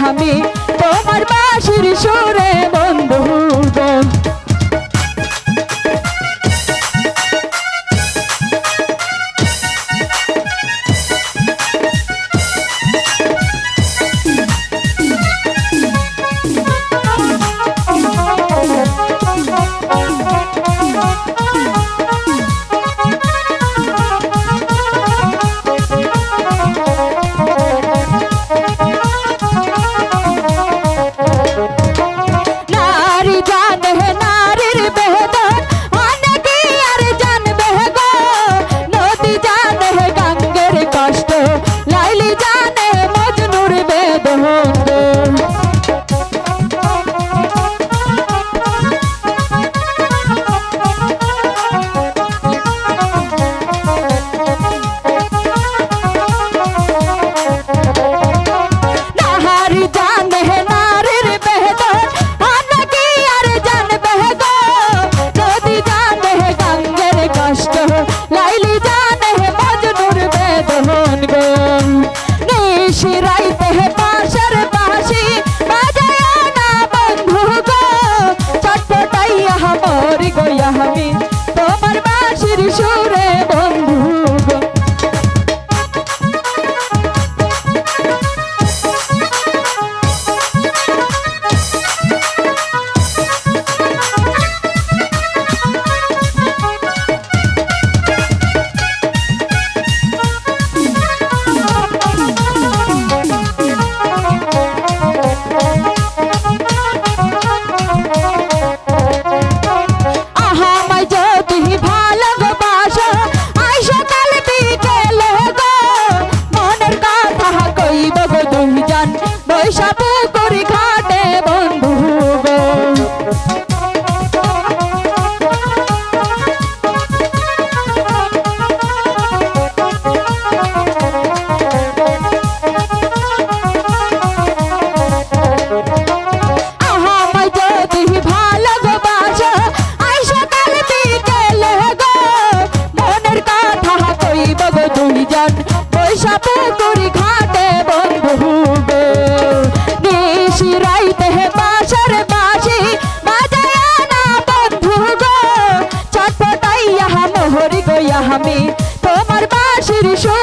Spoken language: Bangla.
আমি তোমার বাসির সুরে বন্ধু লাইলি নিশি রাইতে বাসার বাসি বাজায়া না বন্ধু গো চটপটাইয়া মোহরি গইয়া আমি। তোমার বাসির সুরে